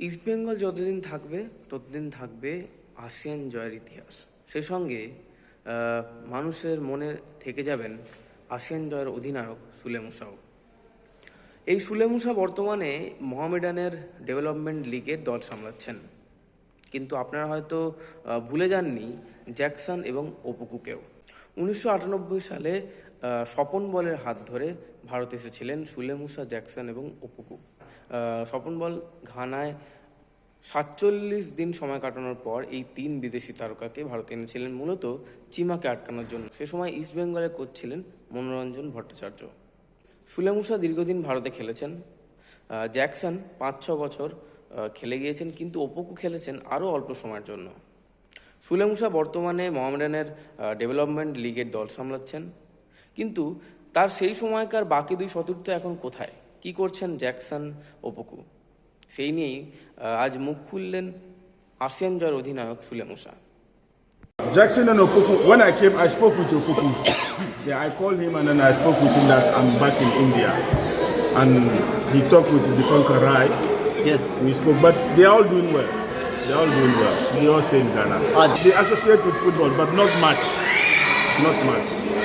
ইস্টবেঙ্গল যতদিন থাকবে, ততদিন থাকবে আসিয়ান জয়ের ইতিহাস। সেই সঙ্গে মানুষের মনে থেকে যাবেন আসিয়ান জয়ের অধিনায়ক সুলে মুসাও এই সুলে মুসা বর্তমানে মোহামেডানের ডেভেলপমেন্ট লিগের দল সামলাচ্ছেন। কিন্তু আপনারা হয়তো ভুলে যাননি জ্যাকসন এবং ওপুকুকেও। উনিশশো আটানব্বই সালে স্বপন বলের হাত ধরে ভারত এসেছিলেন সুলে মুসা জ্যাকসন এবং আহ, স্বপন বল ঘানায় সাতচল্লিশ দিন সময় কাটানোর পর এই তিন বিদেশি তারকাকে ভারতে এনেছিলেন মূলত চিমাকে আটকানোর জন্য। সে সময় ইস্টবেঙ্গলে কোচ ছিলেন মনোরঞ্জন ভট্টাচার্য। সুলেমুসা দীর্ঘদিন ভারতে খেলেছেন। জ্যাকসন পাঁচ ছ বছর খেলে গিয়েছেন কিন্তু ওপোকু খেলেছেন আরও অল্প সময়ের জন্য। সুলেমুসা বর্তমানে মোহামেডানের ডেভেলপমেন্ট লিগের দল সামলাচ্ছেন কিন্তু তার সেই সময়কার বাকি দুই সতীর্থ এখন কোথায় কি করছেন জ্যাকসন ওপোকু সেই নিয়েই আজ মুখ খুললেন আসিয়ান জয়ের অধিনায়ক সুলেমুসা Jackson and Opoku, when I came, I spoke with Opoku. yeah, I called him and then I spoke with him that I'm back in India. And he talked with Dipankar Rai. Yes. We spoke, but they're all doing well. They're all doing well. They all stay in Ghana. They associate with football, but not much. Not much.